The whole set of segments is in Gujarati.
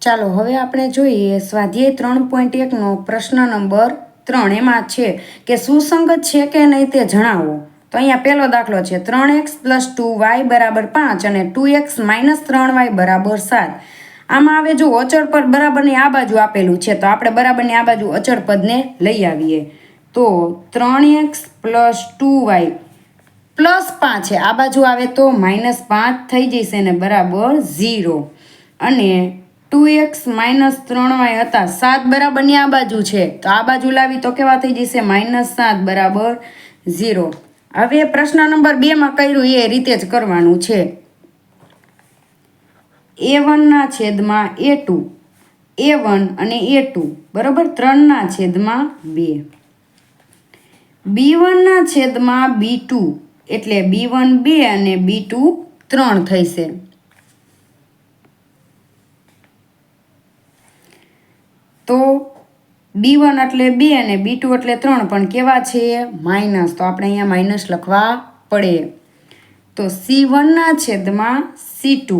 ચાલો, હવે આપણે જોઈએ સ્વાધ્યાય ત્રણ પોઈન્ટ એકનો પ્રશ્ન નંબર ત્રણ. એમાં છે કે સુસંગત છે કે નહીં તે જણાવો. તો અહીંયા પહેલો દાખલો છે, ત્રણ એક્સ પ્લસ ટુ વાય બરાબર પાંચ અને ટુ એક્સ માઇનસ ત્રણ વાય બરાબર સાત. આમાં હવે જો અચળ પદ બરાબરની આ બાજુ આપેલું છે, તો આપણે બરાબરની આ બાજુ અચળ પદને લઈ આવીએ. તો ત્રણ x plus two y plus પાંચ છે, આ બાજુ આવે તો માઇનસ પાંચ થઈ જશે ને બરાબર ઝીરો. અને ટુ એક્સ માઇનસ ત્રણ વાય હતા. સાત બરાબરની આ બાજુ છે. તો આ બાજુ લાવી તો કેવા થઈ જશે? માઇનસ સાત બરાબર ઝીરો. હવે પ્રશ્ન નંબર બેમાં કર્યું એ રીતે જ કરવાનું છે. એ વનના છેદમાં એ ટુ. એ વન અને એ ટુ. બરાબર ત્રણના છેદમાં બે. બી વનના છેદમાં બી ટુ. એટલે બી વન બે અને બી ટુ ત્રણ થશે તો બી વન એટલે બે અને બી ટુ એટલે ત્રણ, પણ કેવા છે? માઇનસ તો આપણે અહીંયા માઇનસ લખવા પડે. તો સી વનના છેદમાં સી ટુ.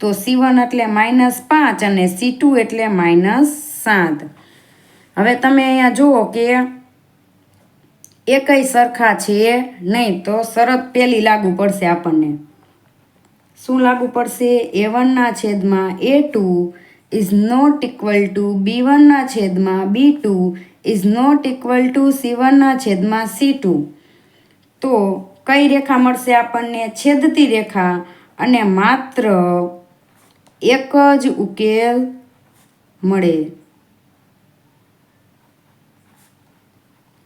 તો સી વન એટલે માઇનસ પાંચ અને સી ટુ એટલે માઇનસ સાત. હવે તમે અહીંયા જુઓ કે એકય સરખા છે નહીં તો શરત પેલી લાગુ પડશે આપણને. શું લાગુ પડશે? એ વનના છેદમાં A two is not equal to B વનના છેદમાં B two is not equal to C વનના છેદમાં સી ટુ તો કઈ રેખા મળશે આપણને? છેદતી રેખા અને માત્ર એક જ ઉકેલ મળે.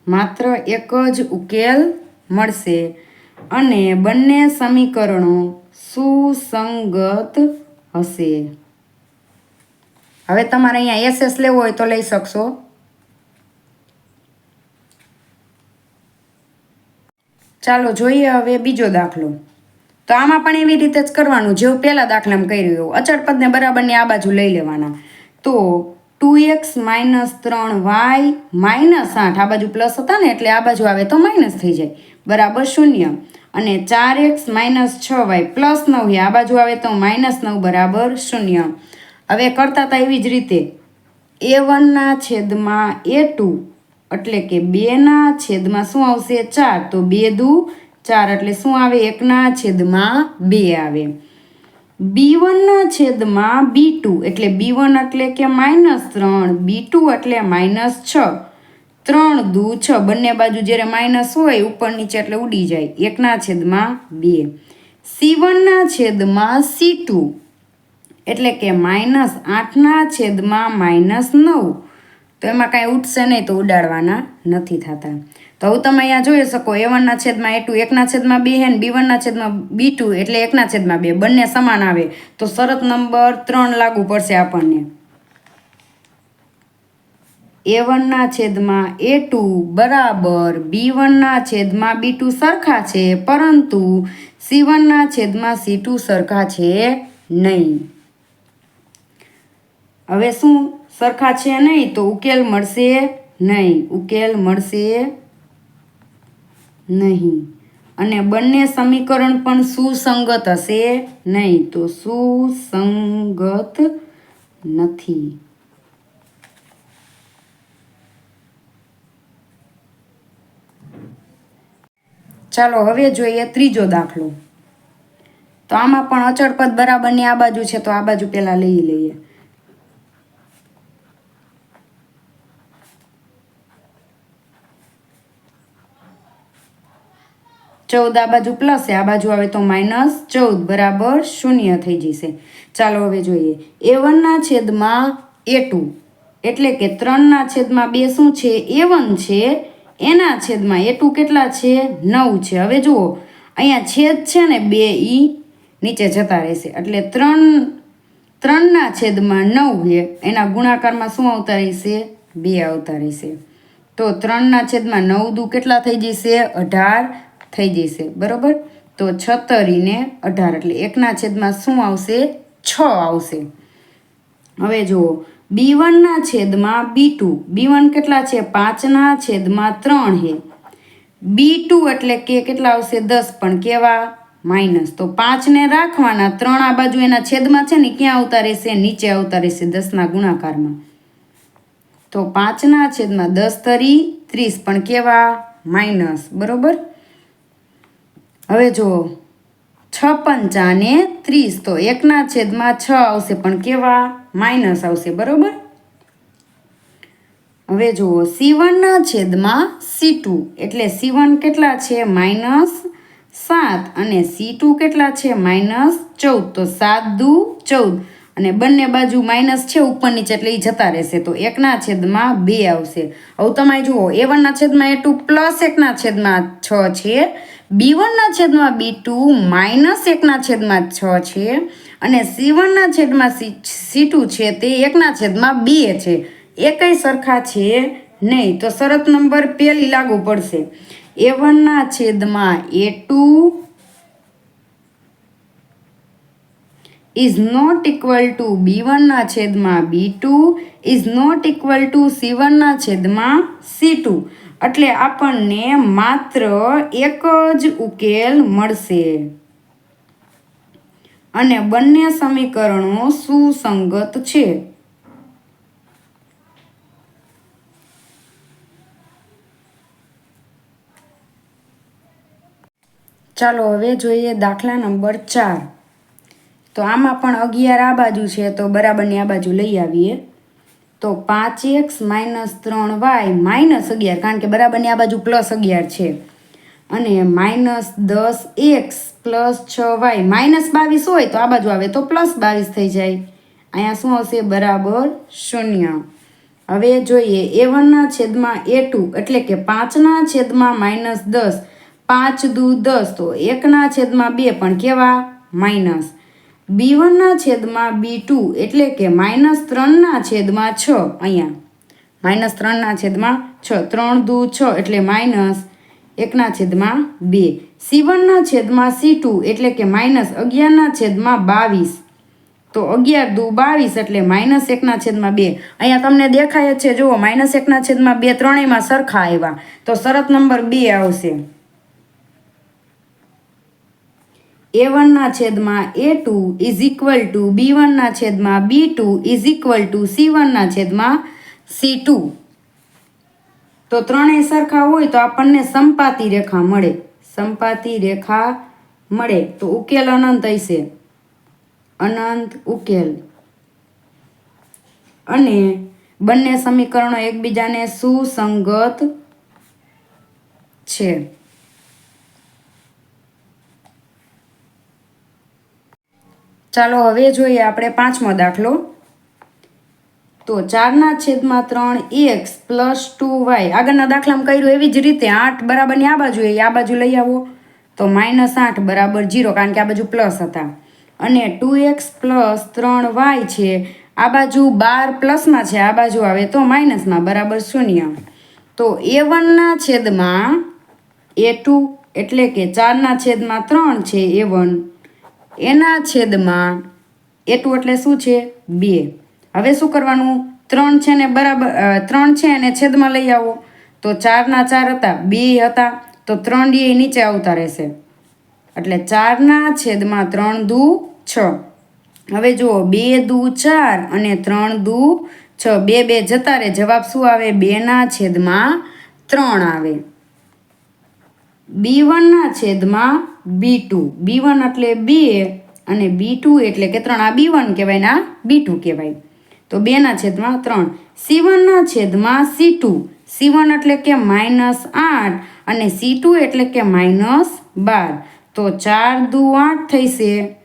માત્ર એક જ ઉકેલ મળશે. અને બંને સમીકરણો સુસંગત હશે. હવે તમારે અહીંયા એસએસ લેવો હોય તો લઈ શકશો. ચાલો જોઈએ હવે બીજો દાખલો. તો આમાં પણ એવી રીતે જ કરવાનું, જેવું પહેલા દાખલામાં કર્યું એવું. અચળ પદને બરાબરની આ બાજુ લઈ લેવાના. તો ટુ એક્સ માઇનસ ત્રણ વાય માઇનસ આઠ, આ બાજુ પ્લસ હતા ને, એટલે આ બાજુ આવે તો માઇનસ થઈ જાય. બરાબર શૂન્ય. અને ચાર એક્સ માઇનસ છ વાય પ્લસ નવ, આ બાજુ આવે તો માઇનસ નવ, બરાબર શૂન્ય. હવે કરતા હતા એવી જ રીતે. એ વનના છેદમાં એ ટુ એટલે કે બેના છેદમાં શું આવશે? ચાર. તો બે દુ, ચાર એટલે શું આવે? એકના છેદમાં બે આવે. બી વનના છેદમાં બી ટુ એટલે બી વન એટલે કે માઇનસ ત્રણ, બી ટુ એટલે માઇનસ છ. ત્રણ દુ છ. બંને બાજુ જ્યારે માઇનસ હોય, ઉપર નીચે એટલે ઉડી જાય. એકના છેદમાં બે. સી વનના છેદમાં સી ટુ એટલે કે માઇનસ આઠના છેદમાં માઇનસ નવ. તો એમાં કાંઈ ઉઠશે નહીં, તો ઉડાડવાના નથી થતા. તો હવે તમે અહીંયા જોઈ શકો એ વનના છેદમાં એ ટુ, એકના છેદમાં બે હે ને બી વનના છેદમાં બી ટુ, એટલે એકના છેદમાં બે. બંને સમાન આવે. તો શરત નંબર ત્રણ લાગુ પડશે આપણને. એ વનના છેદમાં એ ટુ બરાબર બી વનના છેદમાં બી ટુ સરખા છે, પરંતુ સી વનના છેદમાં સી ટુ સરખા છે નહીં. હવે શું? સરખા છે નહીં તો ઉકેલ મળશે નહીં. ઉકેલ મળશે નહીં. અને બંને સમીકરણ પણ સુસંગત હશે નહીં તો સુસંગત નથી. ચાલો, હવે જોઈએ ત્રીજો દાખલો. તો આમાં પણ અચળ પદ બરાબરની આ બાજુ છે, તો આ બાજુ પહેલાં લઈ લઈએ. ચૌદ આ બાજુ પ્લસ આ બાજુ આવે તો માઇનસ ચૌદ, બરાબર શૂન્ય થઈ જશે. ચાલો હવે જોઈએ. એ વનના છેદમાં એ ટુ એટલે કે ત્રણના છેદમાં બે શું છે? એ વન છે. એના છેદમાં એ ટુ કેટલા છે? નવ છે. હવે જુઓ. અહીંયા છેદ છે ને બે ઈ નીચે જતા રહેશે. એટલે ત્રણ ત્રણના છેદમાં નવ છે. એના ગુણાકારમાં શું આવતા રહેશે? બે આવતા રહેશે. તો ત્રણના છેદમાં નવ દુ કેટલા થઈ જશે? અઢાર. થઈ જશે, બરાબર? તો છતરીને અઢાર, એટલે એકના છેદમાં શું આવશે? છ આવશે. હવે જુઓ, બી વનના છેદમાં બી ટુ. બી વન કેટલા છે? પાંચના છેદમાં ત્રણ હે. બી ટુ એટલે કે કેટલા આવશે? દસ, પણ કેવા? માઇનસ તો પાંચને રાખવાના ત્રણ આ બાજુ એના છેદમાં છે ને ક્યાં આવતા રહેશે? નીચે આવતા રહેશે દસના ગુણાકારમાં. તો પાંચના છેદમાં દસ તરી ત્રીસ, પણ કેવા? માઇનસ બરોબર? હવે જો, છ પંચાને ત્રીસ, તો એકના છેદમાં છ આવશે, પણ કેવા? માઇનસ આવશે, બરોબર? હવે જુઓ સી વનના છેદમાં સી ટુ, એટલે સી વન કેટલા છે? માઇનસ સાત, અને સી ટુ કેટલા છે? માઇનસ ચૌદ, તો સાત દુ ચૌદ. અને બંને બાજુ માઇનસ છે ઉપર નીચે એટલે એ જતા રહેશે. તો એકના છેદમાં બે આવશે. હવે તમે જુઓ એ વનના છેદમાં એ ટુ પ્લસ એકના છેદમાં છ છે. બી વનના છેદમાં બી ટુ માઇનસ એકના છેદમાં છ છે. અને સી વનના છેદમાં સી સી ટુ છે, તે એકના છેદમાં બે છે. એકય સરખા છે નહીં, તો શરત નંબર પહેલી લાગુ પડશે. એ વનના છેદમાં A two is not equal to B વનના છેદમાં B two is not equal to C વનના છેદમાં સી ટુ એટલે આપણને માત્ર એક જ ઉકેલ મળશે. અને બંને સમીકરણો સુસંગત છે. ચાલો હવે જોઈએ દાખલા નંબર ચાર. તો આમાં પણ અગિયાર આ બાજુ છે, તો બરાબરની આ બાજુ લઈ આવીએ. તો પાંચ એક્સ માઇનસ ત્રણ વાય માઇનસ અગિયાર, કારણ કે બરાબરની આ બાજુ પ્લસ અગિયાર છે. અને માઇનસ દસ એક્સ પ્લસ છ વાય માઇનસ બાવીસ હોય તો આ બાજુ આવે તો પ્લસ બાવીસ થઈ જાય. અહીંયા શું હશે? બરાબર શૂન્ય. હવે જોઈએ એ વનના છેદમાં એ ટુ એટલે કે પાંચના છેદમાં માઇનસ દસ, પાંચ દુ દસ, તો એકના છેદમાં બે પણ કેવા? માઇનસ. બી વનના છેદમાં બી ટુ એટલે કે માઇનસ ત્રણના છેદમાં છ અહીંયા. માઇનસ ત્રણના છેદમાં છ. ત્રણ દુ છ એટલે માઇનસ એકના છેદમાં બે. સી વનના છેદમાં સી ટુ એટલે કે માઇનસ અગિયારના છેદમાં બાવીસ. તો અગિયાર દુ બાવીસ એટલે માઇનસ એકના છેદમાં બે. અહીંયા તમને દેખાય જ છે, જુઓ, માઇનસ એકના છેદમાં બે ત્રણેયમાં સરખા આવ્યા. તો શરત નંબર બે આવશે. એ વનના છેદમાં A two is equal to B વનના છેદમાં B two is equal to C વનના છેદમાં સી ટુ તો ત્રણેય સરખા હોય તો આપણને સંપાતી રેખા મળે. સંપાતી રેખા મળે. તો ઉકેલ અનંત હશે. અનંત ઉકેલ. અને બંને સમીકરણો એકબીજાને સુસંગત છે. ચાલો હવે જોઈએ આપણે પાંચમો દાખલો. તો ચારના છેદમાં ત્રણ એક્સ પ્લસ ટુ વાય. આગળના દાખલામાં કર્યું એવી જ રીતે આઠ બરાબરની આ બાજુ એ આ બાજુ લઈ આવો. તો માઇનસ આઠ બરાબર જીરો કારણ કે આ બાજુ પ્લસ હતા. અને ટુ એક્સ પ્લસ ત્રણ વાય છે, આ બાજુ બાર પ્લસમાં છે, આ બાજુ આવે તો માઇનસમાં બરાબર શૂન્ય. તો એ વનના છેદમાં એ ટુ, એટલે કે ચારના છેદમાં ત્રણ છે એ વન. એના છેદમાં એટલું એટલે શું છે? બે. હવે શું કરવાનું? ત્રણ છે ને બરાબર ત્રણ છે એને છેદમાં લઈ આવો. તો ચારના ચાર હતા, બે હતા, તો ત્રણ ડી નીચે આવતા રહેશે. એટલે ચારના છેદમાં ત્રણ દુ છ. હવે જુઓ, બે દુ ચાર અને ત્રણ દુ છ. બે બે જતા રહે. જવાબ શું આવે? બેના છેદમાં ત્રણ આવે. બી વનના છેદમાં બી ટુ. બી વન એટલે બે અને બી ટુ એટલે કે ત્રણ. આ બી વન કહેવાય ને આ બી ટુ કહેવાય. તો બેના છેદમાં ત્રણ. સી વનના છેદમાં સી ટુ. સી વન એટલે કે માઇનસ આઠ અને સી ટુ એટલે કે માઇનસ બાર. તો ચાર દુ આઠ થઈશે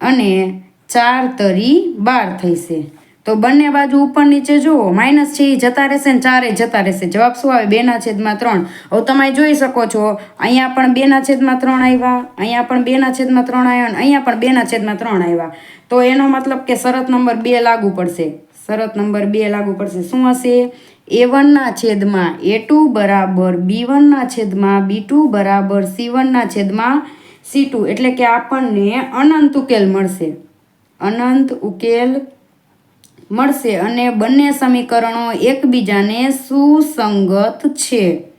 અને ચાર તરી બાર થઈશે. તો બંને બાજુ ઉપર નીચે જુઓ, માઇનસ છે એ જતા રહેશે ને ચારે જતા રહેશે. જવાબ શું આવે? બેના છેદમાં ત્રણ. હવે તમે જોઈ શકો છો, અહીંયા પણ બેના છેદમાં ત્રણ આવ્યા, અહીંયા પણ બેના છેદમાં ત્રણ આવ્યા અને અહીંયા પણ બેના છેદમાં ત્રણ આવ્યા. તો એનો મતલબ કે શરત નંબર બે લાગુ પડશે. શરત નંબર બે લાગુ પડશે. શું હશે? એ વનના છેદમાં એ ટુ બરાબર બી વનના છેદમાં બી ટુ બરાબર સી વનના છેદમાં સી ટુ એટલે કે આપણને અનંત ઉકેલ મળશે. અનંત ઉકેલ મળશે અને બંને સમીકરણો એકબીજાને સુસંગત છે.